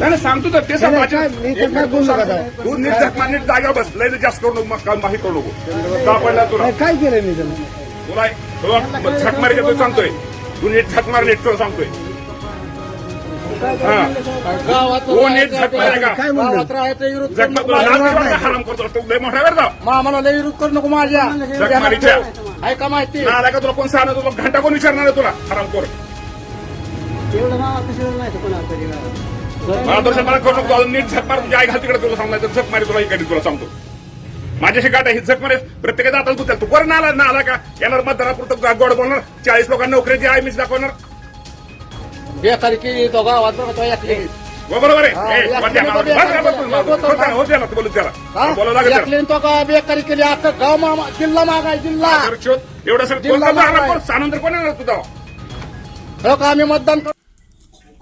सांगतो तर ते नाही, मी तर? तू नीट झक नीट जागा बस लय जास्त करू नको माहिती करू नको. का पडला तुला. नाही, काय केलं मी तुला तुला झक मारी तू सांगतोय. तू नीट झक मार नीट तुला सांगतोय. हा. हो तू लय विरोध करू नको माझ्या. ऐका माहिती. आला का तुला कोण सांगणार तुला घंटा कोण विचारणार आहे तुला? हराम कर. मार्गदर्शन मला करू नको. अजून नीट झक मार तुझी आई घाल तिकडे तुला सांगणार झक मारी तुला इकडे तुला सांगतो. माझ्याशी गाठ आहे ही झक मारे प्रत्येकाचा आता तू तू बरं ना आला ना आला का? येणार मतदारापुरतं गोड बोलणार. चाळीस लोकांना नोकरीची आहे मीच दाखवणार. बेकारी केली तो गावात बघा तो एकली. हो, बरोबर आहे. बेकार- बोलू लागेल तो का केली. गाव मामा जिल्हा मागाय जिल्हा. एवढं सर कोण येणार तुझा हो का आम्ही मतदान करू